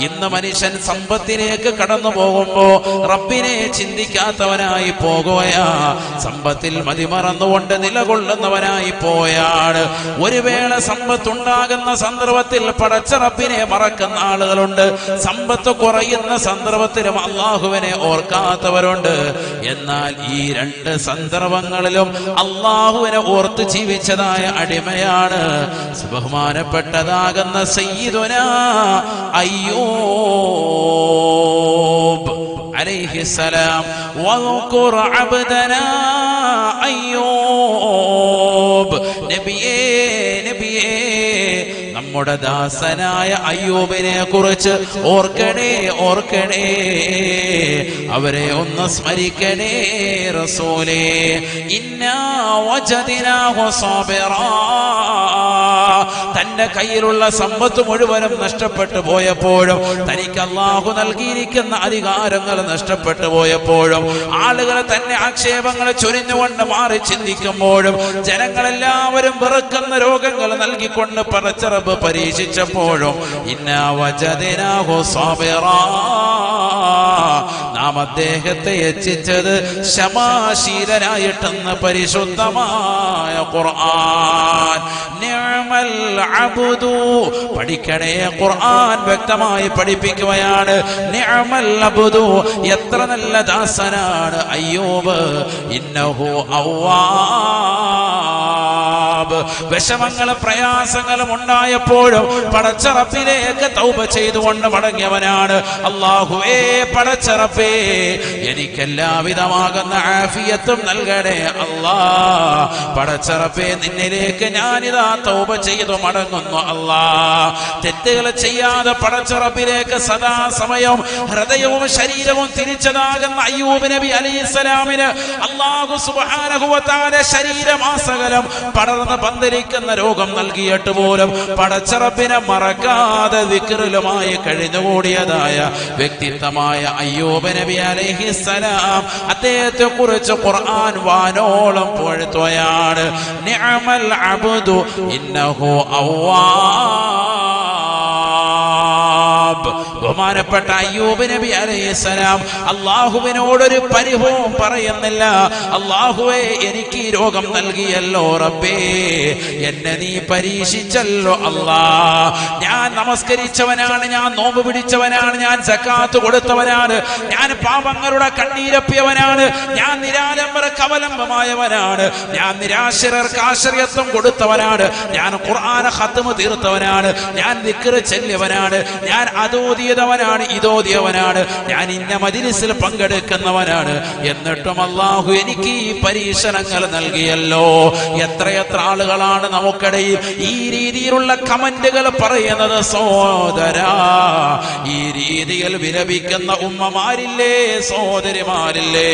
ഇന്ന് മനുഷ്യൻ സമ്പത്തിലേക്ക് കടന്നു പോകുമ്പോ റബ്ബിനെ ചിന്തിക്കാത്തവനായി പോകുകയാ. സമ്പത്തിൽ മതിമറന്നുകൊണ്ട് നിലകൊള്ളുന്നവനായി പോയാണ്. ഒരു വേള സമ്പത്തുണ്ടാകുന്ന സന്ദർഭത്തിൽ പടച്ച റബ്ബിനെ മറക്കുന്ന ആളുകളുണ്ട്. സമ്പത്ത് കുറയുന്ന സന്ദർഭത്തിലും അള്ളാഹുവിനെ ഓർക്കാത്തവരുണ്ട്. എന്നാൽ ഈ രണ്ട് സന്ദർഭങ്ങളിലും അള്ളാഹുവിനെ ഓർത്ത് ജീവിച്ചതായ അടിമയാണ്. ബഹുമാനപ്പെട്ടതാകുന്ന സയ്യിദുന أيوب عليه السلام. واذكر عبدنا أيوب نبيه നമ്മുടെ ദാസനായ അയ്യൂബിനെ കുറിച്ച് ഓർക്കണേ ഓർക്കണേ. അവരെ ഒന്ന് സ്മരിക്കണേ റസൂലേ. വജദിനാഹു തന്റെ കയ്യിലുള്ള സമ്പത്ത് മുഴുവനും നഷ്ടപ്പെട്ടു പോയപ്പോഴും തനിക്ക് അള്ളാഹു നൽകിയിരിക്കുന്ന അധികാരങ്ങൾ നഷ്ടപ്പെട്ടു പോയപ്പോഴും ആളുകൾ തന്നെ ആക്ഷേപങ്ങൾ ചൊരിഞ്ഞുകൊണ്ട് മാറി ചിന്തിക്കുമ്പോഴും ജനങ്ങളെല്ലാവരും വെറുക്കുന്ന രോഗങ്ങൾ നൽകിക്കൊണ്ട് പടച്ചറബ് പരീക്ഷിച്ചപ്പോഴും ഇന്ന വജദിനാഹു സാബിറാ. നാം അദ്ദേഹത്തെ എത്തിച്ചത് ശമാശീലനായിട്ടെന്ന് പരിശുദ്ധമായ ഖുർആൻ. പഠിക്കണേ ഖുർആൻ വ്യക്തമായി പഠിപ്പിക്കുകയാണ്. നിഅമൽ എത്ര നല്ല ദാസനാണ് അയ്യൂബ്. ഇന്നഹു അവ്വാബ് വിഷമങ്ങളും പ്രയാസങ്ങളും ഉണ്ടായപ്പോഴും പടച്ചറപ്പിലേക്ക് തൗബ ചെയ്തുകൊണ്ട് മടങ്ങിയവനാണ് അള്ളാഹുവേ പടച്ചറപ്പേ. എനിക്കെല്ലാവിധമാകുന്ന ആഫിയത്തും നൽകണേ അല്ലാ. പടച്ചറപ്പേ നിന്നിലേക്ക് ഞാനിതാ തൗബ ചെയ്തു മടങ്ങുന്നു അല്ലാ. തെറ്റുകൾ ചെയ്യാതെ പടച്ചറപ്പിലേക്ക് സദാ സമയം ഹൃദയവും ശരീരവും തിരിച്ചതാകുന്ന അയ്യൂബ് നബി അലൈഹിസ്സലാമിന് അള്ളാഹു സുബ്ഹാനഹുവതാല ശരീരമാസകലം പടർന്ന് പന്തലിക്കുന്ന രോഗം നൽകിയിട്ട് പോലും പടച്ചറപ്പിനെ മറക്കാതെ വിക്രലുമായി കഴിഞ്ഞുകൂടിയതായ വ്യക്തിത്വമായ അയ്യൂബ് നബി അലൈഹിസ്സലാം അദ്ദേഹത്തെ കുറിച്ച് ഖുർആൻ വാനോളം പുഴത്തുകയാണ് നിഅമൽ അബ്ദു ഇന്നഹു അവ്വാബ് ബഹുമാനപ്പെട്ട അയ്യൂബ് നബി അലൈഹിസ്സലാം അള്ളാഹുവിനോടൊരു പരിഭവം പറയുന്നില്ല. അള്ളാഹുവെ എനിക്ക് ഈ രോഗം നൽകിയല്ലോ റബ്ബേ. എന്നെ നീ പരീക്ഷിച്ചല്ലോ അല്ലാ ഞാൻ നമസ്കരിച്ചവനാണ് ഞാൻ നോമ്പ് പിടിച്ചവനാണ് ഞാൻ സക്കാത്ത് കൊടുത്തവനാണ് ഞാൻ പാപങ്ങളുടെ കണ്ണീരപ്പിയവനാണ് ഞാൻ നിരാലംബര കവലംബമായവനാണ് ഞാൻ നിരാശരർക്ക് ആശ്രയത്വം കൊടുത്തവനാണ് ഞാൻ ഖുർആന ഹത്തുമ തീർത്തവനാണ് ഞാൻ നിക്കറ് ചെല്ലിയവനാണ് ഞാൻ അതോതിയതവനാണ് ഇതോതിയവനാണ് ഞാൻ ഇന്ന മജിലിസിൽ പങ്കെടുക്കുന്നവനാണ്. എന്നിട്ടും അള്ളാഹു എനിക്ക് ഈ പരീക്ഷണങ്ങൾ നൽകിയല്ലോ. എത്രയെത്ര ആളുകളാണ് നമുക്കിടയിൽ ഈ രീതിയിലുള്ള കമന്റുകൾ പറയുന്നത്? സോദരാ ഈ രീതിയിൽ വിലപിക്കുന്ന ഉമ്മമാരില്ലേ സോദരിമാരില്ലേ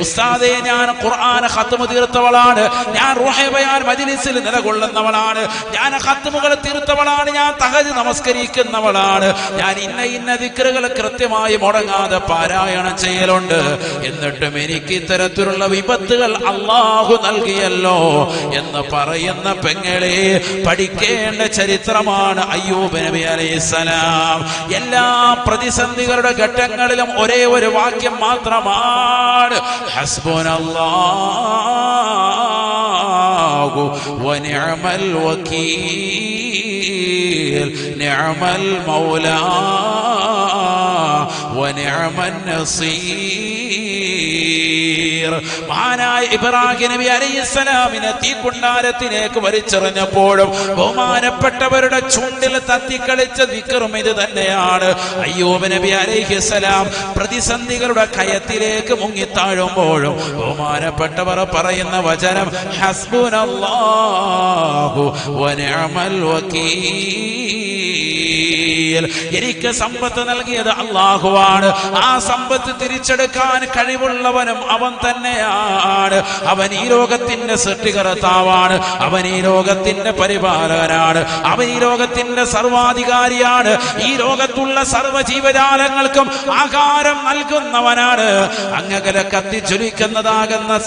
ഉസ്താദെ ഞാൻ ഖുർആൻ ഖത്മു തീർത്തവളാണ്. ഞാൻ റുഹൈബയാൻ മജിലിസിൽ നിലകൊള്ളുന്നവളാണ്. ഞാൻ ഖത്മുകൾ തീർത്തവളാണ് ഞാൻ തഹജ് നമസ്കരിക്കുന്നവളാണ്. ഞാൻ ഇന്ന ഇന്ന ദിക്കറുകൾ കൃത്യമായി മുടങ്ങാതെ പാരായണം ചെയ്യലുണ്ട്. എന്നിട്ടും എനിക്ക് ഇത്തരത്തിലുള്ള വിപത്തുകൾ അള്ളാഹു നൽകിയല്ലോ എന്ന് പറയുന്ന പെങ്ങളെ പഠിക്കേണ്ട ചരിത്രമാണ് അയ്യൂബ് നബി അലൈസലാം എല്ലാ പ്രതിസന്ധികളുടെ ഘട്ടങ്ങളിലും ഒരേ ഒരു വാക്യം മാത്രമാണ് ഹസ്ബോൻ ഹസ്ബുനല്ലാഹു വനിഅമൽ വകീൽ. الجليل نعم المولى. മഹാനായ ഇബ്രാഹിം നബി അലൈഹിസ്സലാമിനെ തീക്കുണ്ടാരത്തിലേക്ക് വലിച്ചെറിഞ്ഞപ്പോഴും ബഹുമാനപ്പെട്ടവരുടെ ചുണ്ടിൽ തത്തിക്കളിച്ച ദിക്കറും ഇത് തന്നെയാണ്. അയ്യൂബ് നബി അലൈഹിസ്സലാം പ്രതിസന്ധികളുടെ കയത്തിലേക്ക് മുങ്ങിത്താഴുമ്പോഴും ബഹുമാനപ്പെട്ടവർ പറയുന്ന വചനം ഹസ്ബുനല്ലാഹു വനിഅമൽ വകീൽ. എനിക്ക് സമ്പത്ത് നൽകിയത് അള്ളാഹുവാണ്. ആ സമ്പത്ത് തിരിച്ചെടുക്കാൻ കഴിവുള്ളവനും അവൻ തന്നെയാണ്. അവൻ ഈ ലോകത്തിന്റെ സൃഷ്ടികർത്താവാണ്. അവൻ ഈ ലോകത്തിന്റെ പരിപാലകനാണ്. അവൻ ഈ ലോകത്തിന്റെ സർവാധികാരിയാണ്. ഈ ലോകത്തുള്ള സർവ ജീവജാലങ്ങൾക്കും ആഹാരം നൽകുന്നവനാണ്. അങ്ങകലെ കത്തിച്ചൊലിക്കുന്നതാകുന്ന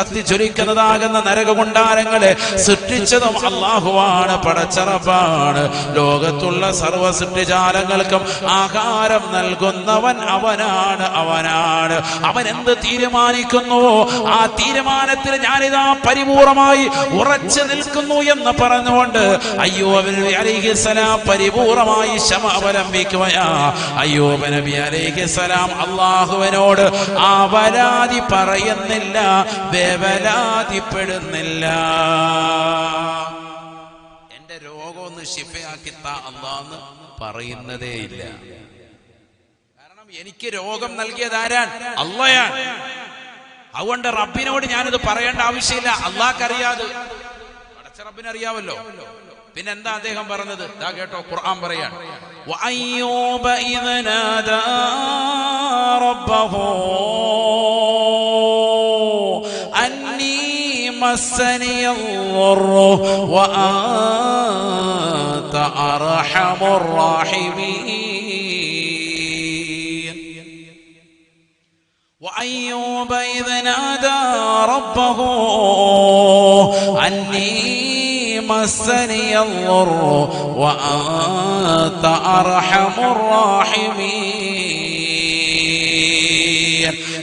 കത്തിച്ചൊലിക്കുന്നതാകുന്ന നരകകുണ്ടാരങ്ങളെ സൃഷ്ടിച്ചതും അള്ളാഹുവാണ്. പടച്ചറപ്പാണ് ലോകത്തുള്ള സർവ സൃഷ്ടി സസ്യജാലങ്ങൾക്കും ആഹാരം നൽകുന്നവൻ അവനാണ് അവനാണ്. അവൻ എന്ത് തീരുമാനിക്കുന്നുവോ ആ തീരുമാനത്തിൽ ഞാനിതാ പരിപൂർണമായി ഉറച്ചു നിൽക്കുന്നു എന്ന് പറഞ്ഞുകൊണ്ട് അയ്യോ പരിപൂർണമായി ക്ഷമ അവലംബിക്കുകയാ. അയ്യോ നബി അലൈഹിസ്സലാം അള്ളാഹുവിനോട് ആ വരാതി പറയുന്നില്ല വേവലാതിപ്പെടുന്നില്ല. എന്റെ രോഗം ഒന്ന് ഷിഫയാക്കി താ അള്ളാന്ന് പറയുന്നതേ ഇല്ല കാരണം എനിക്ക് രോഗം നൽകിയത് ആരാൻ അള്ളയാണ് അതുകൊണ്ട് റബ്ബിനോട് ഞാനിത് പറയേണ്ട ആവശ്യമില്ല അള്ളാഹ്ക്കറിയാതെ പടച്ച റബ്ബിനറിയാവല്ലോ പിന്നെന്താ അദ്ദേഹം പറഞ്ഞത് ഇതാ കേട്ടോ ഖുർആൻ പറയാൻ وأيوب إذ نادى ربه أني مسني الضر وأنت أرحم الراحمين. وأيوب إذ نادى ربه أني مسني الضر وأنت أرحم الراحمين.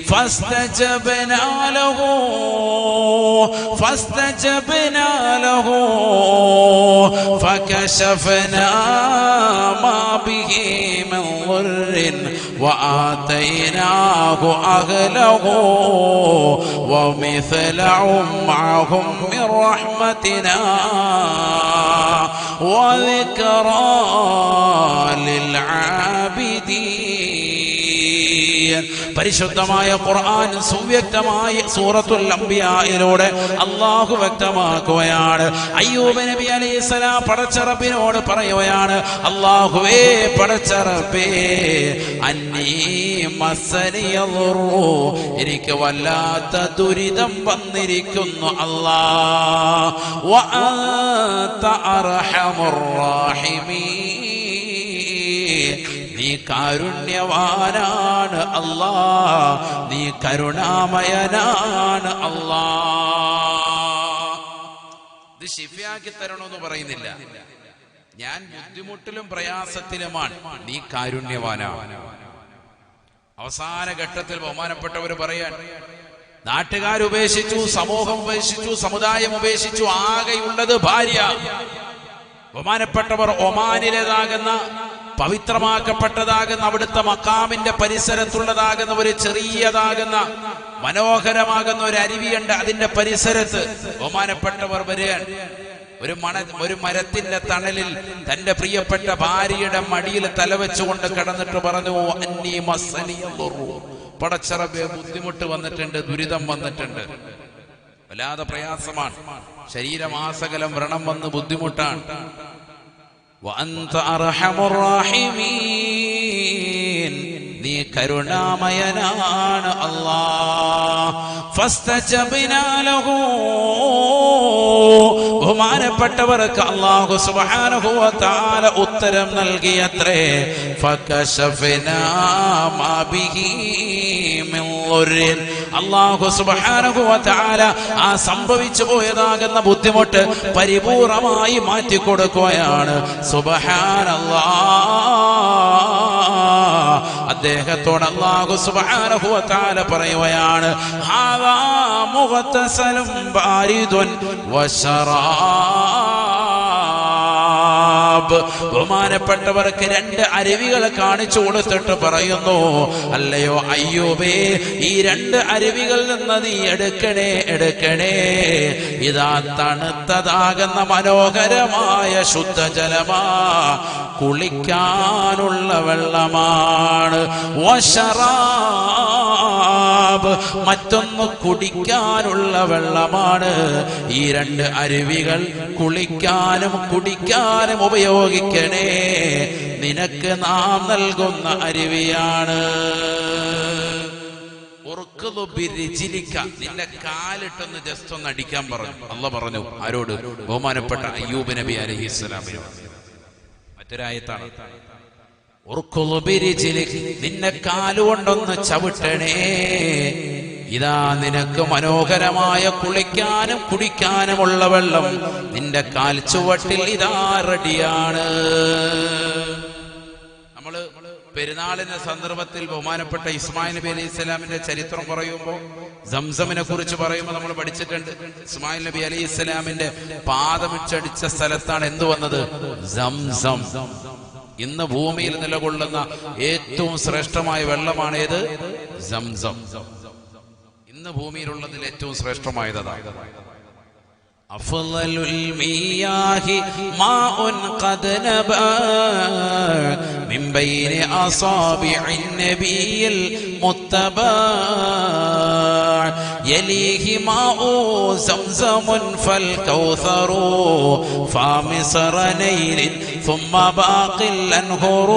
فاستجبنا له فاستجبنا له فكشفنا ما به من ضر وآتيناه أهله ومثلهم معهم من رحمتنا وذكرى للعابدين. പരിശുദ്ധമായ ഖുർആൻ സുവ്യക്തമായ സൂറത്തുൽ അംബിയായിലൂടെ അള്ളാഹു വ്യക്തമാക്കുകയാണ്. അയ്യൂബ് നബി അലൈഹിസ്സലാം പടച്ചറബിനോട് പറയുകയാണ് അള്ളാഹുവേ പടച്ചറബേ അന്നീ മസനിയറുറു എനിക്ക് വല്ലാത്ത ദുരിതം വന്നിരിക്കുന്നു അല്ലാ. വഅന്ത അർഹമുർ റാഹിമീൻ. കാരുണ്യവാനാണ് അല്ലാ നീ കരുണാമയനാണ് അല്ലാ ഇത് ശിഫയാക്കി തരണമെന്ന് പറയുന്നില്ല. ഞാൻ ബുദ്ധിമുട്ടിലും പ്രയാസത്തിലുമാണ്. നീ കാരുണ്യവാനാണ്. അവസാന ഘട്ടത്തിൽ ബഹുമാനപ്പെട്ടവർ പറയാൻ നാട്ടുകാർ ഉപേക്ഷിച്ചു സമൂഹം ഉപേക്ഷിച്ചു സമുദായം ഉപേക്ഷിച്ചു ആകെയുള്ളത് ഭാര്യ. ബഹുമാനപ്പെട്ടവർ ഒമാനിലേതാകുന്ന പവിത്രമാക്കപ്പെട്ടതാകുന്ന അവിടുത്തെ മക്കാമിന്റെ പരിസരത്തുള്ളതാകുന്ന ഒരു ചെറിയതാകുന്ന മനോഹരമാകുന്ന ഒരു അരുവിയുണ്ട് അതിന്റെ പരിസരത്ത് ബഹുമാനപ്പെട്ടവർ വരികയാണ് ഒരു മണ ഒരു മരത്തിന്റെ തണലിൽ തന്റെ പ്രിയപ്പെട്ട ഭാര്യയുടെ മടിയിൽ തലവെച്ചുകൊണ്ട് കിടന്നിട്ട് പറഞ്ഞു. പടച്ചറബെ ബുദ്ധിമുട്ട് വന്നിട്ടുണ്ട് ദുരിതം വന്നിട്ടുണ്ട് വല്ലാതെ പ്രയാസമാണ് ശരീരമാസകലം വ്രണം വന്ന് ബുദ്ധിമുട്ടാണ്. നീ കരുണാമയനാണ് ലഹു. ബഹുമാനപ്പെട്ടവർക്ക് അള്ളാഹു വ ഉത്തരം നൽകിയത്രേ. ഫകശഫനാ മാ ബിഹി മിൻ ളുറിൻ. സുബാനുഭവത്താല ആ സംഭവിച്ചു പോയതാകുന്ന ബുദ്ധിമുട്ട് പരിപൂർണമായി മാറ്റി കൊടുക്കുകയാണ് സുബ്ഹാനല്ലാ അദ്ദേഹത്തോട് വ തആല പറയുകയാണ് ഹാദാ മുഗ്തസലും ബാരിദുൻ വശറാബ് ബഹുമാനപ്പെട്ടവർക്ക് രണ്ട് അരുവികൾ കാണിച്ചു കൊടുത്തിട്ട് പറയുന്നു അല്ലയോ അയ്യോബേ ഈ രണ്ട് അരുവികളിൽ നിന്ന് നീ എടുക്കണേ എടുക്കണേ. ഇതാ തണുത്തതാകുന്ന മനോഹരമായ ശുദ്ധജലമാ കുളിക്കാനുള്ള വെള്ളമാണ്. വശറാബ് മറ്റൊന്ന് കുടിക്കാനുള്ള വെള്ളമാണ്. ഈ രണ്ട് അരുവികൾ കുളിക്കാനും കുടിക്കാനും ഉപയോഗിക്കണേ. നിനക്ക് നാം നൽകുന്ന അരുവിയാണ്. നിന്റെ കാലിട്ടൊന്ന് ജസ്റ്റ് ഒന്ന് അടിക്കാൻ പറഞ്ഞു. അല്ല പറഞ്ഞു ആരോട്? ബഹുമാനപ്പെട്ട അയ്യൂബ് നബി അലഹിസ്സലാമിനോട്. മറ്റൊരായത്താണ്. നിന്നെ കാലുകൊണ്ടൊന്ന് ചവിട്ടണേ. ഇതാ നിനക്ക് മനോഹരമായ കുളിക്കാനും കുടിക്കാനുമുള്ള വെള്ളം. നിന്റെ കാൽ ചുവട്ടിൽ ഇതാ റെഡിയാണ്. നമ്മൾ പെരുന്നാളിന്റെ സന്ദർഭത്തിൽ ബഹുമാനപ്പെട്ട ഇസ്മായിൽ നബി അലൈഹി ഇസ്ലാമിന്റെ ചരിത്രം പറയുമ്പോൾ സംസമിനെ കുറിച്ച് പറയുമ്പോൾ നമ്മൾ പഠിച്ചിട്ടുണ്ട്. ഇസ്മായിൽ നബി അലൈഹി ഇസ്ലാമിന്റെ പാദമിച്ചടിച്ച സ്ഥലത്താണ് എന്ത് വന്നത്? സംസം. ഇന്ന് ഭൂമിയിൽ നിലകൊള്ളുന്ന ഏറ്റവും ശ്രേഷ്ഠമായ വെള്ളമാണ് ഏത് സംസം ഇന്ന് ഭൂമിയിലുള്ളതിൽ ഏറ്റവും ശ്രേഷ്ഠമായത് അതാണ് أفضل المياه ماء قد نبع من بين أصابع النبي المتبع يليه ماء زمزم فالكوثر فامصر نيل ثم باقي الأنهر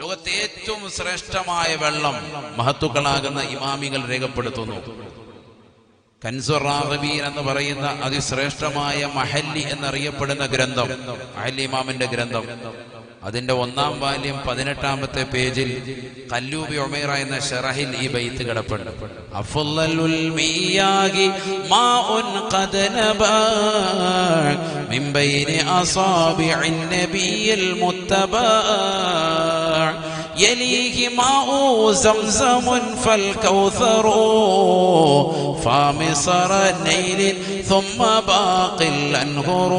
ലോകത്തെ ഏറ്റവും ശ്രേഷ്ഠമായ വെള്ളം മഹത്തുക്കളാകുന്ന ഇമാമികൾ രേഖപ്പെടുത്തുന്നു കൻസുറാബീൻ എന്ന് പറയുന്ന അതിശ്രേഷ്ഠമായ മഹല്ലി എന്നറിയപ്പെടുന്ന ഗ്രന്ഥം മഹല്ലി ഇമാമിന്റെ ഗ്രന്ഥം അതിന്റെ ഒന്നാം വാല്യം പതിനെട്ടാമത്തെ പേജിൽ കല്ലൂബി ഒമേറ എന്ന ഷെറഹിൽ ഈ ബൈത്ത് കിടപ്പുണ്ട് أفضل المياه ماء قد نبع من بين أصابع النبي المتبع يليه ماء زمزم فالكوثر فامصر نيل ثم باقي الأنهر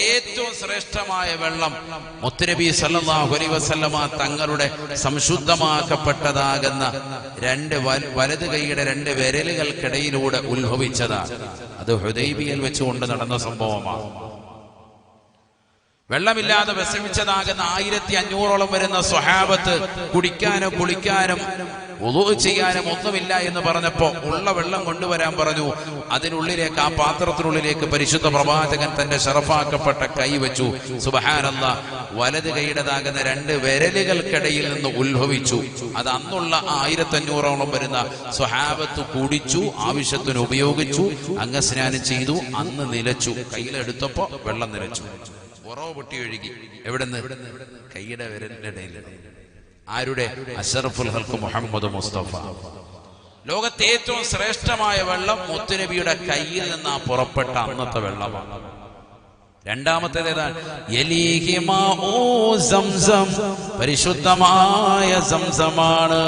ഏറ്റവും ശ്രേഷ്ഠമായ വെള്ളം മുത്തുനബി സല്ലല്ലാഹു അലൈഹി വസല്ലമ തങ്ങളുടെ സംശുദ്ധമാക്കപ്പെട്ടതാകുന്ന രണ്ട് വല- വലത് കൈയുടെ രണ്ട് വിരലുകൾക്കിടയിലൂടെ ഉത്ഭവിച്ചതാണ്. അത് ഹൃദയബിയിൽ വെച്ചുകൊണ്ട് നടന്ന സംഭവമാണ്. വെള്ളമില്ലാതെ വിശ്രമിച്ചതാകുന്ന ആയിരത്തി അഞ്ഞൂറോളം വരുന്ന സ്വഹാബത്ത് കുടിക്കാനും കുളിക്കാനും ഒതു ചെയ്യാനും ഒന്നുമില്ല എന്ന് പറഞ്ഞപ്പോ ഉള്ള വെള്ളം കൊണ്ടുവരാൻ പറഞ്ഞു. അതിനുള്ളിലേക്ക് ആ പാത്രത്തിനുള്ളിലേക്ക് പരിശുദ്ധ പ്രവാചകൻ തന്റെ ഷറഫാക്കപ്പെട്ട കൈ വെച്ചു. സുബഹാനന്ദ വലത് കൈയുടേതാകുന്ന രണ്ട് വിരലുകൾക്കിടയിൽ നിന്ന് ഉത്ഭവിച്ചു. അത് അന്നുള്ള ആയിരത്തഞ്ഞൂറോളം വരുന്ന സ്വഹാബത്ത് കുടിച്ചു ആവശ്യത്തിന് ഉപയോഗിച്ചു അംഗസ്നാനം ചെയ്തു അന്ന് നിലച്ചു. കയ്യിലെടുത്തപ്പോ വെള്ളം നിലച്ചു. ഉറവ് പൊട്ടി ഒഴുകി. എവിടെന്ന്? കൈയുടെ വിരലിന്റെ ഇടയിൽ ആരുടെ? അഷറഫുൽ ഹൽക്ക് മുഹമ്മദ് മുസ്തഫ. ലോകത്തെ ഏറ്റവും ശ്രേഷ്ഠമായ വെള്ളം മുത്തുനബിയുടെ കയ്യിൽ നിന്ന് പുറപ്പെട്ട അന്നത്തെ വെള്ളമാണ്. രണ്ടാമത്തേത് ഏതാണ്? പരിശുദ്ധമായ സംസമാണ്.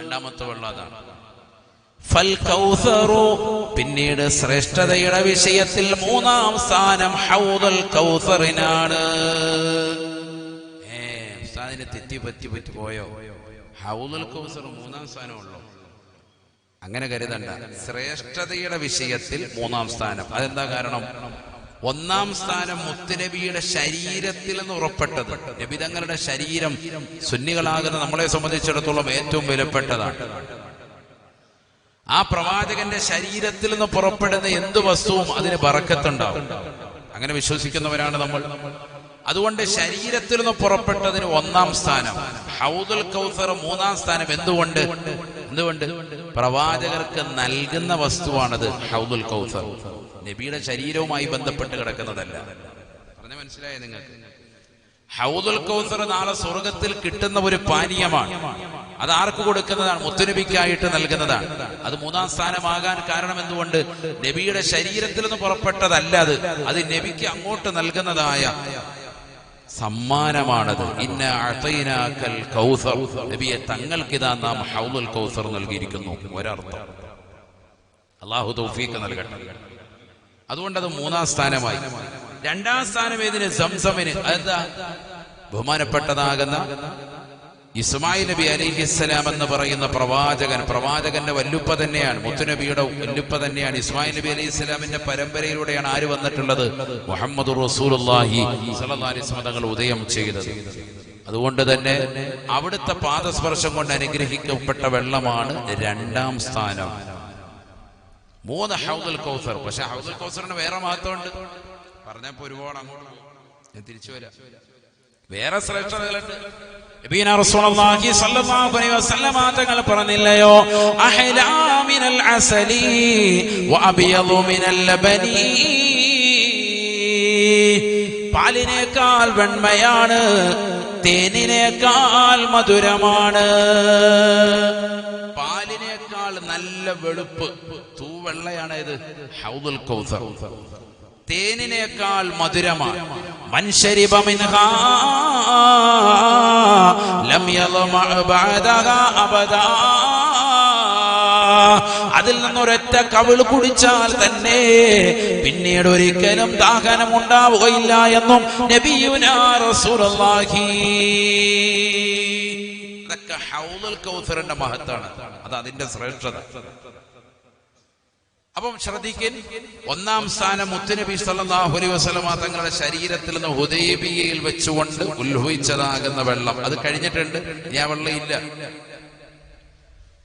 രണ്ടാമത്തെ വെള്ളം അതാണ്. ഫൽ കൗസറു. പിന്നീട് ശ്രേഷ്ഠതയുടെ വിഷയത്തിൽ മൂന്നാം സ്ഥാനം ഹൗദൽ കൗസറിനാണ്. തെറ്റി പറ്റി പറ്റി പോയോ? ഹൗദൽ കൗസർ മൂന്നാം സ്ഥാനമുള്ളൂ അങ്ങനെ കരുതണ്ട. ശ്രേഷ്ഠതയുടെ വിഷയത്തിൽ മൂന്നാം സ്ഥാനം. അതെന്താ കാരണം? ഒന്നാം സ്ഥാനം മുത്തുനബിയുടെ ശരീരത്തിൽ നിന്ന് ഉറപ്പെട്ടത്. നബിതങ്ങളുടെ ശരീരം സുന്നികളാകുന്ന നമ്മളെ സംബന്ധിച്ചിടത്തോളം ഏറ്റവും വിലപ്പെട്ടതാണ്. ആ പ്രവാചകന്റെ ശരീരത്തിൽ നിന്ന് പുറപ്പെടുന്ന എന്ത് വസ്തുവും അതിന് പറക്കത്തുണ്ടാവും അങ്ങനെ വിശ്വസിക്കുന്നവരാണ് നമ്മൾ. അതുകൊണ്ട് ശരീരത്തിൽ നിന്ന് പുറപ്പെട്ടതിന് ഒന്നാം സ്ഥാനം ഹൗദുൽ കൗസർ മൂന്നാം സ്ഥാനം എന്തുകൊണ്ട്? എന്തുകൊണ്ട്? പ്രവാചകർക്ക് നൽകുന്ന വസ്തുവാണത് ഹൗദുൽ കൗസർ. നബിയുടെ ശരീരവുമായി ബന്ധപ്പെട്ട് കിടക്കുന്നതല്ല. പറഞ്ഞ മനസ്സിലായോ നിങ്ങൾക്ക്? ഹൗദുൽ കൗസർ നാളെ സ്വർഗത്തിൽ കിട്ടുന്ന ഒരു പാനീയമാണ്. അത് ആർക്ക് കൊടുക്കുന്നതാണ്? മുത്തുനബിക്കായിട്ട് നൽകുന്നതാണ്. അത് മൂന്നാം സ്ഥാനമാകാൻ കാരണം എന്തുകൊണ്ട്? നബിയുടെ ശരീരത്തിൽ നിന്ന് പുറപ്പെട്ടതല്ല അത്. അത് നബിക്ക് അങ്ങോട്ട് നൽകുന്നതായ സമ്മാനമാണത്. ഇന്ന കൗസർ. നബിയെ തങ്ങൾക്കിതാ നാം ഹൗദുൽ കൗസർ നൽകിയിരിക്കുന്നു. ഒരർത്ഥം. അള്ളാഹു തൗഫീഖ് നൽകട്ടെ. അതുകൊണ്ട് അത് മൂന്നാം സ്ഥാനമായി. രണ്ടാം സ്ഥാനം ഏതിന്? സംസമിന്. അതെന്താ? ബഹുമാനപ്പെട്ടതാകുന്ന ഇസ്മായിൽ നബി അലിഹിസ്സലാം എന്ന് പറയുന്ന പ്രവാചകൻ. പ്രവാചകന്റെ വല്ലുപ്പ തന്നെയാണ്. മുത്തുനബിയുടെ വല്ലുപ്പ തന്നെയാണ്. ഇസ്മായിൽ നബി അലൈഹി ഇസ്ലാമിന്റെ പരമ്പരയിലൂടെയാണ് ആര് വന്നിട്ടുള്ളത്? മുഹമ്മദ് തങ്ങൾ ഉദയം ചെയ്തത്. അതുകൊണ്ട് തന്നെ അവിടുത്തെ പാദസ്പർശം കൊണ്ട് അനുഗ്രഹിക്കപ്പെട്ട വെള്ളമാണ് രണ്ടാം സ്ഥാനം. മൂന്ന് ഹൗദുൽ കൗസർ. പക്ഷെ ഹൗദുൽ കൗസറിന് വേറെ മഹത്വമുണ്ട്. പറഞ്ഞപ്പോ ഒരുപാട് അങ്ങോട്ട് ഞാൻ തിരിച്ചു വരാം. വേറെ ശ്രേഷ്ഠതകളുണ്ട് തങ്ങൾ പറഞ്ഞില്ലയോ? അസലി ലബനി. പാലിനേക്കാൾ വെണ്മയാണ് തേനിനേക്കാൾ മധുരമാണ്. പാലിനേക്കാൾ നല്ല വെളുപ്പ് തൂവെള്ളയാണ് ഇത് ഹൗദുൽ കൗസർ. തേനിനേക്കാൾ മധുരമാണ്. അതിൽ നിന്നൊരൊറ്റ കവിൾ കുടിച്ചാൽ തന്നെ പിന്നീട് ഒരിക്കലും ദാഹനം ഉണ്ടാവുകയില്ല എന്നും ഹൗലുൽ കൗസറിന്റെ മഹത്താണ്. അത് അതിന്റെ ശ്രേഷ്ഠത. അപ്പം ശ്രദ്ധിക്കൻ ഒന്നാം സ്ഥാനം മുത്തുനബി സല്ലല്ലാഹു അലൈഹി വസല്ലമ തങ്ങളുടെ ശരീരത്തിൽ നിന്ന് ഹുദൈബിയയിൽ വെച്ചുകൊണ്ട് ഉത്ഭവിച്ചതാകുന്ന വെള്ളം. അത് കഴിഞ്ഞിട്ടുണ്ട് ഇനി ആ വെള്ളം ഇല്ല.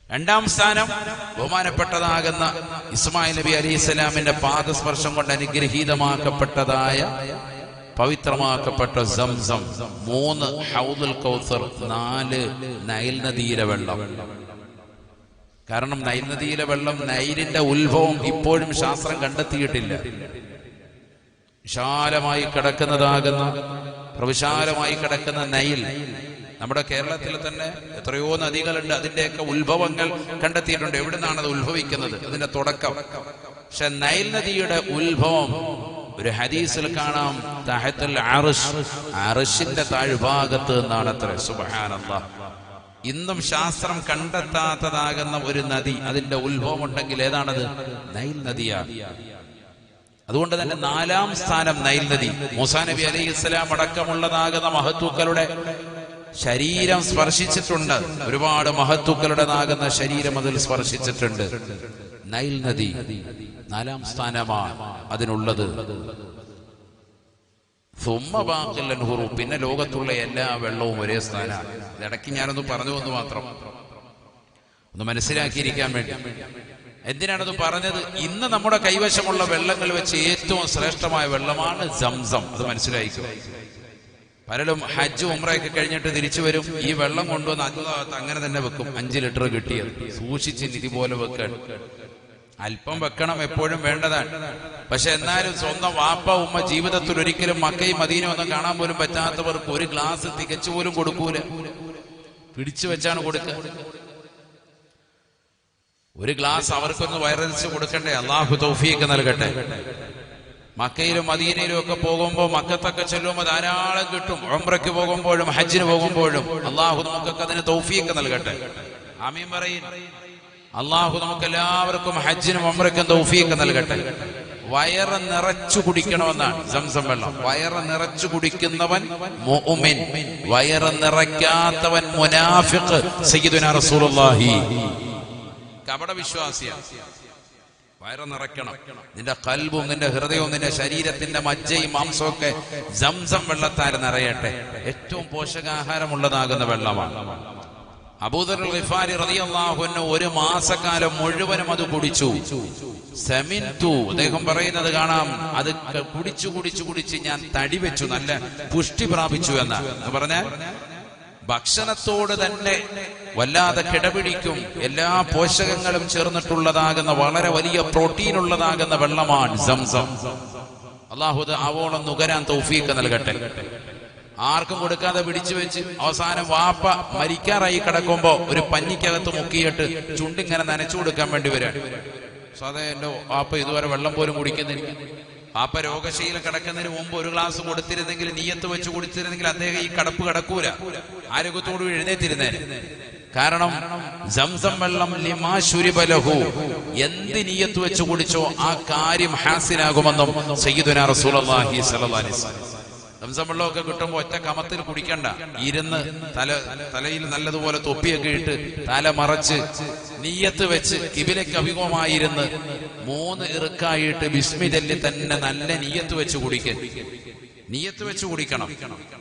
രണ്ടാം സ്ഥാനം ബഹുമാനപ്പെട്ടതാകുന്ന ഇസ്മായിൽ നബി അലൈഹി സ്വലാമിന്റെ പാദസ്പർശം കൊണ്ട് അനുഗ്രഹീതമാക്കപ്പെട്ടതായ പവിത്രമാക്കപ്പെട്ട സംസം മൂന്ന് ഹൗദുൽ കൗസർ നാല് നൈൽ നദിയിലെ വെള്ളം. കാരണം നൈൽ നദിയിലെ വെള്ളം നൈലിന്റെ ഉത്ഭവം ഇപ്പോഴും ശാസ്ത്രം കണ്ടെത്തിയിട്ടില്ല. വിശാലമായി കിടക്കുന്നതാകുന്ന പ്രവിശാലമായി കിടക്കുന്ന നൈൽ നമ്മുടെ കേരളത്തിൽ തന്നെ എത്രയോ നദികളുണ്ട്. അതിന്റെയൊക്കെ ഉത്ഭവങ്ങൾ കണ്ടെത്തിയിട്ടുണ്ട്. എവിടുന്നാണ് അത് ഉത്ഭവിക്കുന്നത്? അതിന്റെ തുടക്കം. പക്ഷെ നൈൽ നദിയുടെ ഉത്ഭവം ഒരു ഹദീസിൽ കാണാം. താഴ്ഭാഗത്ത് നിന്നാണ് അത്ര. സുബ്ഹാനല്ലാഹ്. ഇന്നും ശാസ്ത്രം കണ്ടെത്താത്തതാകുന്ന ഒരു നദി അതിന്റെ ഉത്ഭവം ഉണ്ടെങ്കിൽ ഏതാണത്? നൈൽ നദിയാണ് അതുകൊണ്ട് തന്നെ നാലാം സ്ഥാനം നൈൽ നദി. മൂസാ നബി അലൈഹി ഇസ്ലാം അടക്കമുള്ളതാകുന്ന മഹത്തൂക്കളുടെ ശരീരം സ്പർശിച്ചിട്ടുണ്ട്. ഒരുപാട് മഹത്തുക്കളുടേതാകുന്ന ശരീരം അതിൽ സ്പർശിച്ചിട്ടുണ്ട്. നൈൽ നദി നാലാം സ്ഥാനമാണ് അതിനുള്ളത്. സുമ്മബാക്കില്ലൻഹുറു പിന്നെ ലോകത്തുള്ള എല്ലാ വെള്ളവും ഒരേ സ്ഥാനമാണ്. ഇടയ്ക്ക് ഞാനൊന്ന് പറഞ്ഞു എന്ന് മാത്രം. ഒന്ന് മനസ്സിലാക്കിയിരിക്കാൻ വേണ്ടി. എന്തിനാണത് പറഞ്ഞത്? ഇന്ന് നമ്മുടെ കൈവശമുള്ള വെള്ളങ്ങൾ വെച്ച് ഏറ്റവും ശ്രേഷ്ഠമായ വെള്ളമാണ് സംസം. അത് മനസ്സിലായിക്കുക പലരും ഹജ്ജ് ഉമ്രയൊക്കെ കഴിഞ്ഞിട്ട് തിരിച്ചു വരും. ഈ വെള്ളം കൊണ്ടുവന്ന് അഞ്ചു അങ്ങനെ തന്നെ വെക്കും. അഞ്ച് ലിറ്റർ കിട്ടിയത്. സൂക്ഷിച്ച് ഇതുപോലെ പോലെ വെക്കാൻ. അല്പം വെക്കണം എപ്പോഴും വേണ്ടതാണ്. പക്ഷെ എന്നാലും സ്വന്തം വാപ്പ ഉമ്മ ജീവിതത്തിൽ ഒരിക്കലും മക്കയും മദീനും ഒന്നും കാണാൻ പോലും പറ്റാത്തവർക്ക് ഒരു ഗ്ലാസ് തികച്ചു പോലും കൊടുക്കൂല. പിടിച്ചു വെച്ചാണ് കൊടുക്കുക ഒരു ഗ്ലാസ് അവർക്കൊന്ന് വയറലിച്ച് കൊടുക്കണ്ടേ? അള്ളാഹു തൗഫീക്ക് നൽകട്ടെ. മക്കയിലും മദീനയിലും ഒക്കെ പോകുമ്പോൾ മക്കത്തൊക്കെ ചെല്ലുമ്പോൾ ധാരാളം കിട്ടും. ഒമ്പ്രയ്ക്ക് പോകുമ്പോഴും ഹജ്ജിന് പോകുമ്പോഴും. അള്ളാഹു നമുക്കൊക്കെ അതിന് തൗഫീക്ക് നൽകട്ടെ. ആമീൻ പറയും. അള്ളാഹു നമുക്ക് എല്ലാവർക്കും ഹജ്ജിനും അമ്രക്കും തൗഫീക്ക് നൽകട്ടെ. വയറ് നിറച്ചു കുടിക്കണമെന്നാണ് സംസം വെള്ളം. വയറ് നിറച്ചു കുടിക്കുന്നവൻ മുഅ്മിൻ. വയറ് നിറയ്ക്കാത്തവൻ മുനാഫിഖ്. റസൂലുള്ളാഹി. കപട വിശ്വാസിയാണ് വയറ് നിറയ്ക്കണം. നിന്റെ കൽബും നിന്റെ ഹൃദയവും നിന്റെ ശരീരത്തിന്റെ മജ്ജയും മാംസവും ഒക്കെ ജംസം വെള്ളത്താൽ നിറയട്ടെ. ഏറ്റവും പോഷകാഹാരമുള്ളതാകുന്ന വെള്ളമാണ്. റിഫാരി ഒരു മാസക്കാലം മുഴുവനും അത് കുടിച്ചു. സെമിൻതു അദ്ദേഹം പറയുന്നത് കാണാം അത് കുടിച്ചു കുടിച്ചു കുടിച്ച് ഞാൻ തടി വെച്ചു നല്ല പുഷ്ടി പ്രാപിച്ചു എന്ന്. പറഞ്ഞ ഭക്ഷണത്തോട് തന്നെ വല്ലാതെ കിടപിടിക്കും എല്ലാ പോഷകങ്ങളും ചേർന്നിട്ടുള്ളതാകുന്ന വളരെ വലിയ പ്രോട്ടീൻ ഉള്ളതാകുന്ന വെള്ളമാണ് സംസം. അള്ളാഹുദ് ആവോളം നുകരാൻ തൗഫീക്ക് നൽകട്ടെ. ആർക്കും കൊടുക്കാതെ പിടിച്ചു വെച്ച് അവസാനം വാപ്പ മരിക്കാറായി കിടക്കുമ്പോ ഒരു പഞ്ഞിക്കകത്ത് മുക്കിയിട്ട് ചുണ്ടിങ്ങനെ നനച്ചു കൊടുക്കാൻ വേണ്ടി വരാൻ സാധേ എന്റെ വാപ്പ ഇതുവരെ വെള്ളം പോലും കുടിക്കുന്നില്ല. വാപ്പ രോഗശീല കിടക്കുന്നതിന് മുമ്പ് ഒരു ഗ്ലാസ് കൊടുത്തിരുന്നെങ്കിൽ നീയത്ത് വെച്ച് കുടിച്ചിരുന്നെങ്കിൽ അദ്ദേഹം ഈ കടപ്പ് കിടക്കൂല. ആരോഗ്യത്തോട് എഴുന്നേറ്റിരുന്നേ. കാരണം സംസം വെള്ളം ലിമാ എന്ത് നീയത്ത് വെച്ച് കുടിച്ചോ ആ കാര്യം ഹാസിനാകുമെന്നും സയ്യിദുനാ റസൂലുള്ളാഹി സ്വല്ലല്ലാഹി അലൈഹി വസല്ലം സംസം വെള്ളമൊക്കെ കിട്ടുമ്പോൾ ഒറ്റ കമത്തിൽ കുടിക്കണ്ട. ഇരുന്ന് തല തലയിൽ നല്ലതുപോലെ തൊപ്പിയൊക്കെ ഇട്ട് തല മറച്ച് നീയത്ത് വെച്ച് കിബിലയ്ക്ക് അഭിമുഖമായിരുന്ന് മൂന്ന് ഇറുക്കായിട്ട് ബിസ്മി തന്നെ നല്ല നീയത്ത് വെച്ച് കുടിക്ക. നീയത്ത് വെച്ച് കുടിക്കണം.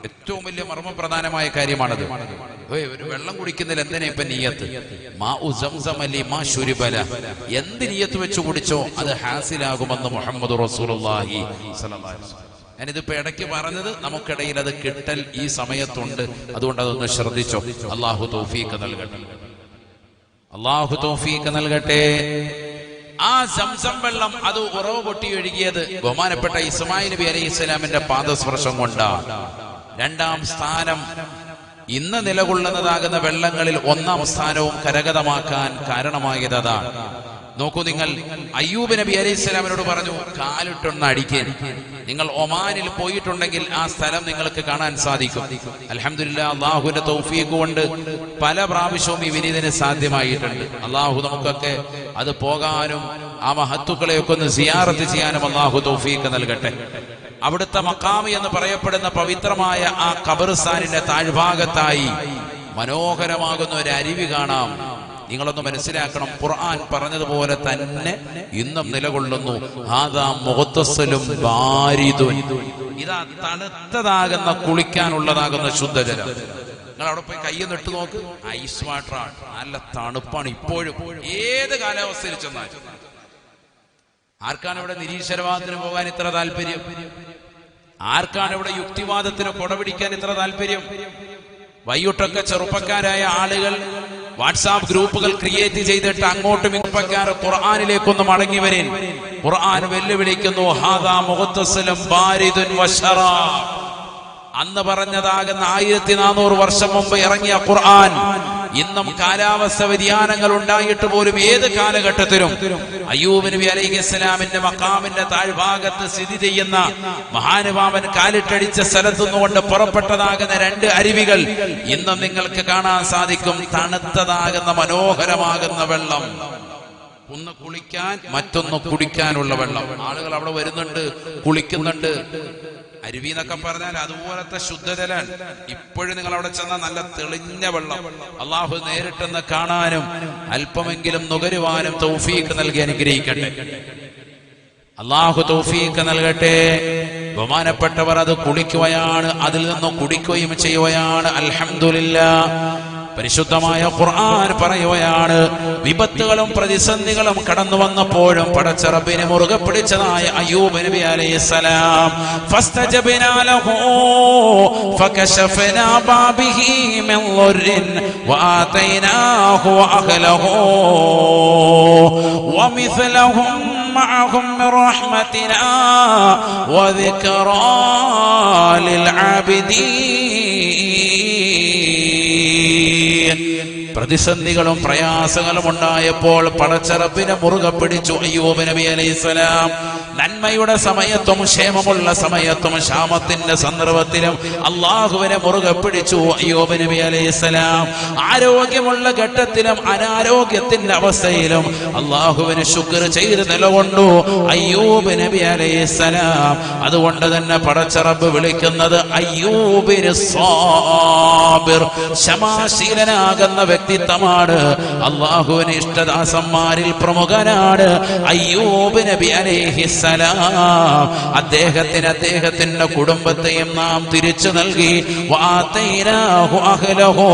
ഏറ്റവും വലിയ മർമ്മപ്രധാനമായ കാര്യമാണത്. ഒരു വെള്ളം കുടിക്കുന്നതിൽ എന്തിനാ ഇപ്പൊ നീയത്ത് മാ ഉ സംസം അലി മാ ശുരിബല. എന്ത് നീയത്ത് വെച്ച് കുടിച്ചോ അത് ഹാസിലാകുമെന്ന് മുഹമ്മദ് റസൂലുള്ളാഹി സ്വല്ലല്ലാഹി ഞാനിതിപ്പോ ഇടയ്ക്ക് പറഞ്ഞത് നമുക്കിടയിൽ അത് കിട്ടൽ ഈ സമയത്തുണ്ട്. അതുകൊണ്ട് അതൊന്ന് ശ്രദ്ധിച്ചോ. അള്ളാഹു തോഫീക്ക് നൽകട്ടെ. അള്ളാഹു തോഫീക്ക് നൽകട്ടെ. ആ സംസം വെള്ളം അത് ഉറവ് പൊട്ടി ഒഴുകിയത് ബഹുമാനപ്പെട്ട ഇസ്മായിൽ നബി അലൈഹി ഇസ്ലാമിന്റെ പാദസ്പർശം കൊണ്ടാണ്. രണ്ടാം സ്ഥാനം ഇന്ന് നിലകൊള്ളുന്നതാകുന്ന വെള്ളങ്ങളിൽ ഒന്നാം സ്ഥാനവും കരഗതമാക്കാൻ കാരണമായത് അതാണ്. നോക്കൂ നിങ്ങൾ. അയ്യൂബ് നബി അലൈഹി സ്വലാമിനോട് പറഞ്ഞു കാലിട്ടൊന്ന് അടിക്കേ. നിങ്ങൾ ഒമാനിൽ പോയിട്ടുണ്ടെങ്കിൽ ആ സ്ഥലം നിങ്ങൾക്ക് കാണാൻ സാധിക്കും. അലഹമില്ല അള്ളാഹുവിന്റെ തൗഫീഖ് കൊണ്ട് പല പ്രാവശ്യവും ഈ വിനീതന് സാധ്യമായിട്ടുണ്ട്. അള്ളാഹു നമുക്കൊക്കെ അത് പോകാനും ആ മഹത്തുക്കളെയൊക്കെ ഒന്ന് സിയാറത്ത് ചെയ്യാനും അള്ളാഹു തൗഫീഖ് നൽകട്ടെ. അവിടുത്തെ മക്കാമി എന്ന് പറയപ്പെടുന്ന പവിത്രമായ ആ കബർസ്ഥാനിന്റെ താഴ്ഭാഗത്തായി മനോഹരമാകുന്ന ഒരു അരുവി കാണാം. നിങ്ങളൊന്ന് മനസ്സിലാക്കണം. ഖുർആൻ പറഞ്ഞതുപോലെ തന്നെ ഇന്നും നിലകൊള്ളുന്നു. ആദാ മുഖത്തസ്സലും ബാരിദുൻ ഇതാ തണുത്തതാകുന്ന കുളിക്കാനുള്ളതാകുന്ന ശുദ്ധജലം. നിങ്ങൾ അവിടെ പോയി കയ്യിൽ നിട്ട് നോക്ക്. ഐസ് വാട്ടറാണ്. നല്ല തണുപ്പാണ് ഇപ്പോഴും. ഏത് കാലാവസ്ഥയിൽ ചെന്നാൽ ആർക്കാണ് ഇവിടെ നിരീശ്വരവാദത്തിന് പോകാൻ ഇത്ര താല്പര്യം? ആർക്കാണ് ഇവിടെ യുക്തിവാദത്തിന് കൊടപിടിക്കാൻ ഇത്ര താല്പര്യം? വൈകിട്ടൊക്കെ ചെറുപ്പക്കാരായ ആളുകൾ വാട്സാപ്പ് ഗ്രൂപ്പുകൾ ക്രിയേറ്റ് ചെയ്തിട്ട് അങ്ങോട്ടും ഇങ്ങോട്ടൊക്കെ ഖുർആാനിലേക്കൊന്ന് മടങ്ങി വരേൻ. ഖുർആൻ വെല്ലുവിളിക്കുന്നു ഹാദാ മുഹത്തസലം ബാരിദുൻ അന്ന് പറഞ്ഞതാകുന്ന ആയിരത്തി നാനൂറ് വർഷം മുമ്പ് ഇറങ്ങിയ ഖുർആൻ ഇന്നും കാലാവസ്ഥ വ്യതിയാനങ്ങൾ ഉണ്ടായിട്ട് പോലും ഏത് കാലഘട്ടത്തിലും അയ്യൂബ് നബി അലൈഹി ഇസ്ലാമിന്റെ മക്കാമിന്റെ താഴ്ഭാഗത്ത് സ്ഥിതി ചെയ്യുന്ന മഹാനുഭാവൻ കാലിട്ടടിച്ച സ്ഥലത്തുനിന്നുകൊണ്ട് പുറപ്പെട്ടതാകുന്ന രണ്ട് അരുവികൾ ഇന്നും നിങ്ങൾക്ക് കാണാൻ സാധിക്കും. തണുത്തതാകുന്ന മനോഹരമാകുന്ന വെള്ളം. ഒന്ന് കുളിക്കാൻ മറ്റൊന്ന് കുടിക്കാനുള്ള വെള്ളം. ആളുകൾ അവിടെ വരുന്നുണ്ട് കുളിക്കുന്നുണ്ട്. അരുവി എന്നൊക്കെ പറഞ്ഞാൽ അതുപോലത്തെ ശുദ്ധജലാണ് ഇപ്പോഴും നിങ്ങൾ അവിടെ ചെന്നാൽ നല്ല തെളിഞ്ഞ വെള്ളം. അള്ളാഹു നേരിട്ടെന്ന് കാണാനും അല്പമെങ്കിലും നുകരുവാനും തൗഫീക്ക് നൽകി അനുഗ്രഹിക്കട്ടെ. അള്ളാഹു തൗഫീക്ക് നൽകട്ടെ. ബഹുമാനപ്പെട്ടവർ അത് കുളിക്കുകയാണ് അതിൽ നിന്ന് കുടിക്കുകയും ചെയ്യുകയാണ്. അൽഹംദുലില്ല. പരിശുദ്ധമായ ഖുർആൻ പറയുകയാണ് വിപത്തുകളും പ്രതിസന്ധികളും കടന്നു വന്നപ്പോഴും പടച്ചറബിനെ മുറുകെ പിടിച്ചതായ അയ്യൂബ് നബി അലൈഹിസ്സലാം ഫസ്തജബ്നാ ലഹു ഫകശഫനാ ബാബിഹി മിൻ ളുർരിൻ വആതൈനാഹു വഅഹ്ലഹു ومثلهم معهم من رحمتنا وذكرى للعابدين പ്രതിസന്ധികളും പ്രയാസങ്ങളും ഉണ്ടായപ്പോൾ പടച്ചറപ്പിനെ മുറുകെ പിടിച്ചു അയ്യൂബ് നബി അലൈഹിസ്സലാം നന്മയുടെ സമയത്തും ക്ഷേമമുള്ള സമയത്തും ക്ഷാമത്തിന്റെ സന്ദർഭത്തിലും അള്ളാഹുവിനെ മുറുകെ പിടിച്ചു അയ്യൂബ് നബി അലൈഹിസ്സലാം ആരോഗ്യമുള്ള ഘട്ടത്തിലും അനാരോഗ്യത്തിന്റെ അവസ്ഥയിലും അള്ളാഹുവിന് ശുക്ർ ചെയ്ത് നിലകൊണ്ടു അയ്യൂബ് നബി അലൈഹിസ്സലാം അതുകൊണ്ട് തന്നെ പടച്ചറബ് വിളിക്കുന്നത് അയ്യൂബിന് ക്ഷമാശീലനാകുന്ന ക്ഷമാശീലനാകുന്ന വ്യക്തിത്വമാണ് അള്ളാഹുവിന് ഇഷ്ടദാസന്മാരിൽ പ്രമുഖനാണ് അയ്യൂബ് നബി അലേഹിസലാം അദ്ദേഹത്തിന് അദ്ദേഹത്തിന്റെ കുടുംബത്തെയും നാം തിരിച്ചു നൽകി. വാത്തൈരാഹുലഹോ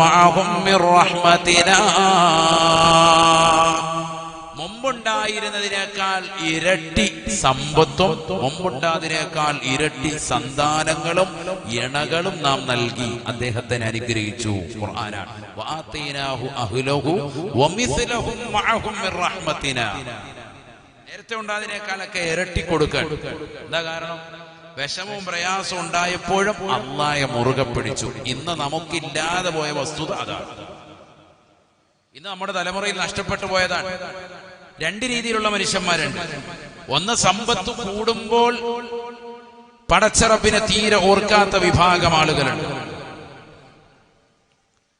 മഅഹും മിർ റഹ്മതിനാ മുമ്പുണ്ടായിരുന്നതിനേക്കാൾ ഇരട്ടി സമ്പത്തും മുമ്പുണ്ടാതിനേക്കാൾ ഇരട്ടി സന്താനങ്ങളും ഇണകളും നാം നൽകി അദ്ദേഹത്തിന് അനുഗ്രഹിച്ചു. നേരത്തെ ഉണ്ടാതിനേക്കാളൊക്കെ ഇരട്ടി കൊടുക്കാൻ എന്താ കാരണം? വിഷമവും പ്രയാസവും ഉണ്ടായപ്പോഴും അന്നായ മുറുകെ പിടിച്ചു. ഇന്ന് നമുക്കില്ലാതെ പോയ വസ്തുത അതാണ്. ഇന്ന് നമ്മുടെ തലമുറയിൽ നഷ്ടപ്പെട്ടു പോയതാണ്. രണ്ട് രീതിയിലുള്ള മനുഷ്യന്മാരുണ്ട്. ഒന്ന് സമ്പത്ത് കൂടുമ്പോൾ പടച്ചറപ്പിനെ തീരെ ഓർക്കാത്ത വിഭാഗം ആളുകളുണ്ട്.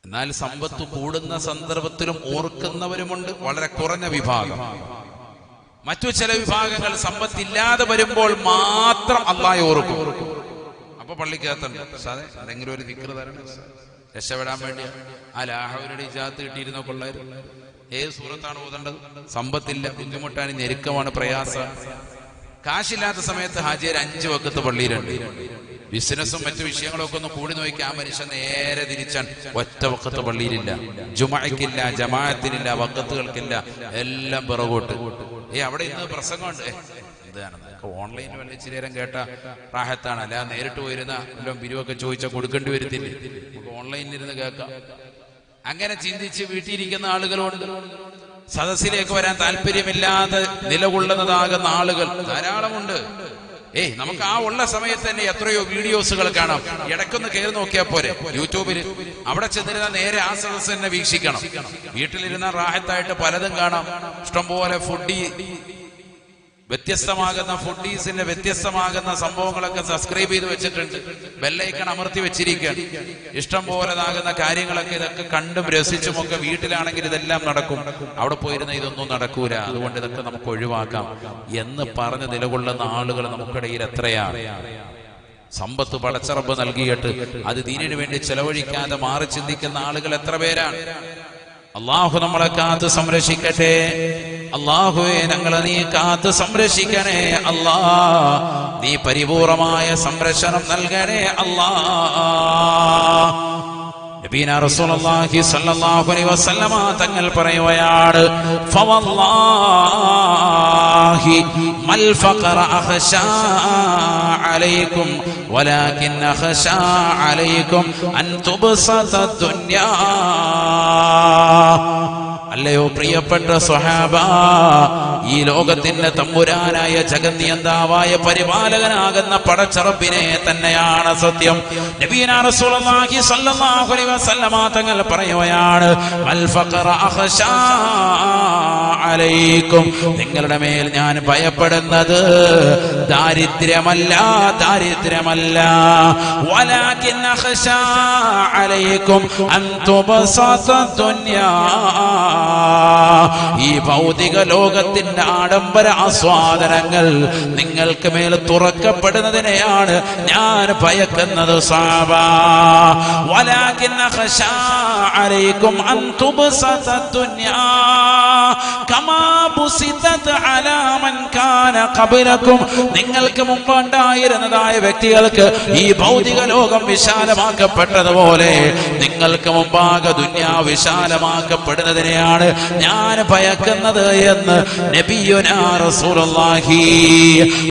എന്നാൽ സമ്പത്ത് കൂടുന്ന സന്ദർഭത്തിലും ഓർക്കുന്നവരുമുണ്ട് വളരെ കുറഞ്ഞ വിഭാഗം. മറ്റു ചില വിഭാഗങ്ങൾ സമ്പത്തില്ലാതെ വരുമ്പോൾ മാത്രം അള്ളാഹെ ഓർക്കും. അപ്പൊ പള്ളിക്കകത്തുണ്ട്. സാറേ എന്തെങ്കിലും ഒരു തരണം. രക്ഷപ്പെടാൻ വേണ്ടി ആ ലാഹവരുടെ ഇജാത്ത് കിട്ടിയിരുന്ന കൊള്ളായിരുന്നു? ഏത് സൂറത്താണ് ഓതേണ്ടത്? സമ്പത്തില്ല ബുദ്ധിമുട്ടാണ് ഞെരുക്കമാണ് പ്രയാസം. കാശില്ലാത്ത സമയത്ത് ഹാജിയർ അഞ്ചു വക്കത്ത് പള്ളിയിലുണ്ട്. ബിസിനസ്സും മറ്റു വിഷയങ്ങളൊക്കെ ഒന്ന് കൂടി നോക്കി ആ മനുഷ്യൻ നേരെ തിരിച്ചാൽ ഒറ്റ വക്കത്ത് പള്ളിയിലില്ല. ജുമായ്ക്കില്ല ജമാഅത്തിനില്ല വക്കത്തുകൾക്കില്ല എല്ലാം പിറകോട്ട്. ഏ അവിടെ ഇന്ന് പ്രസംഗമുണ്ട്. ഓൺലൈൻ ഓൺലൈനിൽ വല്ല ഇച്ചിരി നേരം കേട്ട പ്രാഹത്താണ് അല്ല നേരിട്ട് പോയിരുന്ന എല്ലാം പിരിവൊക്കെ ചോദിച്ചാൽ കൊടുക്കേണ്ടി വരുത്തില്ലേ? ഓൺലൈനിൽ ഇരുന്ന് കേൾക്കാം. അങ്ങനെ ചിന്തിച്ച് വീട്ടിലിരിക്കുന്ന ആളുകളുണ്ട് സദസ്സിലേക്ക് വരാൻ താല്പര്യമില്ലാതെ നിലകൊള്ളുന്നതാകുന്ന ആളുകൾ ധാരാളമുണ്ട്. ഏയ് നമുക്ക് ആ ഉള്ള സമയത്ത് തന്നെ എത്രയോ വീഡിയോസുകൾ കാണാം. ഇടയ്ക്കൊന്ന് കയറി നോക്കിയാൽ പോരെ. യൂട്യൂബിൽ അവിടെ ചെന്നിരുന്ന നേരെ ആ സദസ്സ് തന്നെ വീക്ഷിക്കണം. വീട്ടിലിരുന്ന റാഹത്തായിട്ട് പലതും കാണാം. ഇഷ്ടംപോലെ ഫുഡി വ്യത്യസ്തമാകുന്ന ഫുഡീസിന്റെ വ്യത്യസ്തമാകുന്ന സംഭവങ്ങളൊക്കെ സബ്സ്ക്രൈബ് ചെയ്ത് വെച്ചിട്ടുണ്ട്. ബെല്ലൈക്കൺ അമർത്തി വെച്ചിരിക്കുകയാണ്. ഇഷ്ടം പോലെതാകുന്ന കാര്യങ്ങളൊക്കെ ഇതൊക്കെ കണ്ടും രസിച്ചും ഒക്കെ വീട്ടിലാണെങ്കിൽ ഇതെല്ലാം നടക്കും. അവിടെ പോയിരുന്ന ഇതൊന്നും നടക്കൂല. അതുകൊണ്ട് ഇതൊക്കെ നമുക്ക് ഒഴിവാക്കാം. എന്ന് പറഞ്ഞ് നിലകൊള്ളുന്ന ആളുകൾ നമുക്കിടയിൽ എത്രയാണ്? സമ്പത്ത് പടച്ചറമ്പ് നൽകിയിട്ട് അത് ദീനിനു വേണ്ടി ചെലവഴിക്കാതെ മാറി ചിന്തിക്കുന്ന ആളുകൾ എത്ര പേരാണ്? അള്ളാഹു നമ്മളെ കാത്ത് സംരക്ഷിക്കട്ടെ. അള്ളാഹുവെ ഞങ്ങളെ നീ കാത്ത് സംരക്ഷിക്കണേ. അല്ലാ നീ പരിപൂർണമായ സംരക്ഷണം നൽകണേ. അല്ലാ. نبينا رسول الله صلى الله عليه وسلم تنقل پرأي ويار فوالله ما الفقر أخشى عليكم ولكن أخشى عليكم أن تبسط الدنيا അല്ലയോ പ്രിയപ്പെട്ട സ്വഹാബ ഈ ലോകത്തിന്റെ തമ്പുരാനായ ജഗന്യന്താവായ പരിപാലകനാകുന്ന പടച്ചറപ്പിനെ തന്നെയാണ് സത്യം. തങ്ങൾ പറയുകയാണ് നിങ്ങളുടെ മേൽ ഞാൻ ഭയപ്പെടുന്നത് ദാരിദ്ര്യമല്ല ദാരിദ്ര്യമല്ല. അലൈക്കും ഈ ഭൗതിക ലോകത്തിന്റെ ആഡംബര ആസ്വാദനങ്ങൾ നിങ്ങൾക്ക് മേൽ തുറക്കപ്പെടുന്നതിനെയാണ് ഞാൻ ഭയക്കുന്നത് നിങ്ങൾക്ക് മുമ്പ് ഉണ്ടായിരുന്നതായ വ്യക്തികൾക്ക് ഈ ഭൗതിക ലോകം വിശാലമാക്കപ്പെട്ടതുപോലെ നിങ്ങൾക്ക് മുമ്പാകെ ദുന്യാ വിശാലമാക്കപ്പെടുന്നതിനെയാണ് ഞാൻ ഭയക്കുന്നത് എന്ന് നബിയുനാ റസൂലുള്ളാഹി.